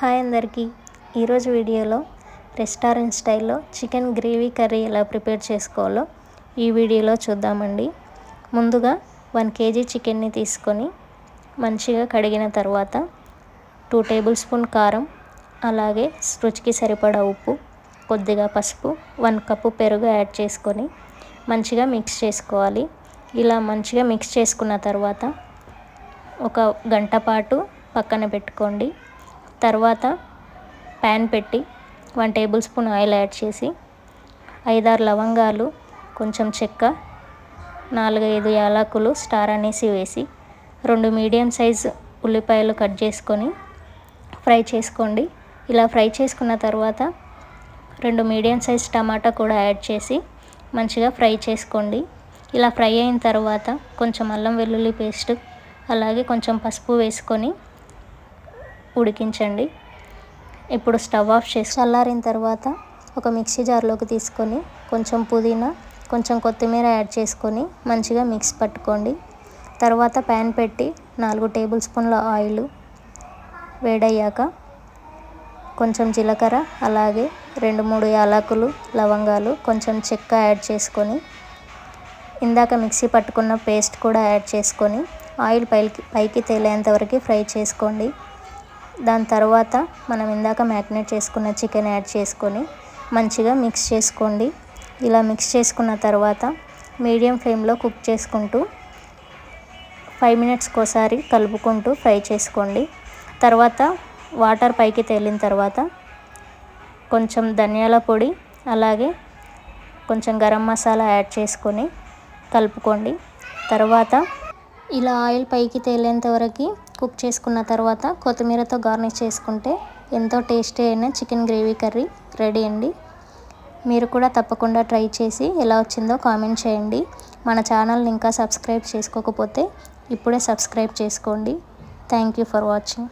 Hi అందరికీ. ఈరోజు వీడియోలో రెస్టారెంట్ స్టైల్లో చికెన్ గ్రేవీ కర్రీ ఎలా ప్రిపేర్ చేసుకోవాలో ఈ వీడియోలో చూద్దామండి. ముందుగా వన్ కేజీ చికెన్ని తీసుకొని మంచిగా కడిగిన తర్వాత టూ టేబుల్ స్పూన్ కారం అలాగే రుచికి సరిపడా ఉప్పు కొద్దిగా పసుపు వన్ కప్పు పెరుగు యాడ్ చేసుకొని మంచిగా మిక్స్ చేసుకోవాలి. ఇలా మంచిగా మిక్స్ చేసుకున్న తర్వాత ఒక గంట పాటు పక్కన పెట్టుకోండి. తర్వాత ప్యాన్ పెట్టి one tablespoon oil add చేసి ఐదారు లవంగాలు కొంచెం చెక్క నాలుగైదు యాలకులు స్టార్ అనేసి వేసి రెండు మీడియం సైజ్ ఉల్లిపాయలు కట్ చేసుకొని ఫ్రై చేసుకోండి. ఇలా ఫ్రై చేసుకున్న తర్వాత రెండు మీడియం సైజ్ టమాటా కూడా యాడ్ చేసి మంచిగా ఫ్రై చేసుకోండి. ఇలా ఫ్రై అయిన తర్వాత కొంచెం అల్లం వెల్లుల్లి పేస్ట్ అలాగే కొంచెం పసుపు వేసుకొని ఉడికించండి. ఇప్పుడు స్టవ్ ఆఫ్ చేసి చల్లారిన తర్వాత ఒక మిక్సీ జార్లోకి తీసుకొని కొంచెం పుదీనా కొంచెం కొత్తిమీర యాడ్ చేసుకొని మంచిగా మిక్స్ పట్టుకోండి. తర్వాత ప్యాన్ పెట్టి నాలుగు టేబుల్ స్పూన్ల ఆయిల్ వేడయ్యాక కొంచెం జీలకర్ర అలాగే రెండు మూడు యాలకులు లవంగాలు కొంచెం చెక్క యాడ్ చేసుకొని ఇందాక మిక్సీ పట్టుకున్న పేస్ట్ కూడా యాడ్ చేసుకొని ఆయిల్ పైకి పైకి తేలేంత వరకు ఫ్రై చేసుకోండి. దాని తర్వాత మనం ఇందాక మ్యాగ్నేట్ చేసుకున్న చికెన్ యాడ్ చేసుకొని మంచిగా మిక్స్ చేసుకోండి. ఇలా మిక్స్ చేసుకున్న తర్వాత మీడియం ఫ్లేమ్లో కుక్ చేసుకుంటూ ఫైవ్ మినిట్స్కి ఒకసారి కలుపుకుంటూ ఫ్రై చేసుకోండి. తర్వాత వాటర్ పైకి తేలిన తర్వాత కొంచెం ధనియాల పొడి అలాగే కొంచెం గరం మసాలా యాడ్ చేసుకొని కలుపుకోండి. తర్వాత ఇలా ఆయిల్ పైకి తేలేంత వరకు కుక్ చేసుకున్న తర్వాత కొత్తిమీరతో గార్నిష్ చేసుకుంటే ఎంతో టేస్టీ అయిన చికెన్ గ్రేవీ కర్రీ రెడీ అండి. మీరు కూడా తప్పకుండా ట్రై చేసి ఎలా వచ్చిందో కామెంట్ చేయండి. మన ఛానల్ని ఇంకా సబ్స్క్రైబ్ చేసుకోకపోతే ఇప్పుడే సబ్స్క్రైబ్ చేసుకోండి. Thank you for watching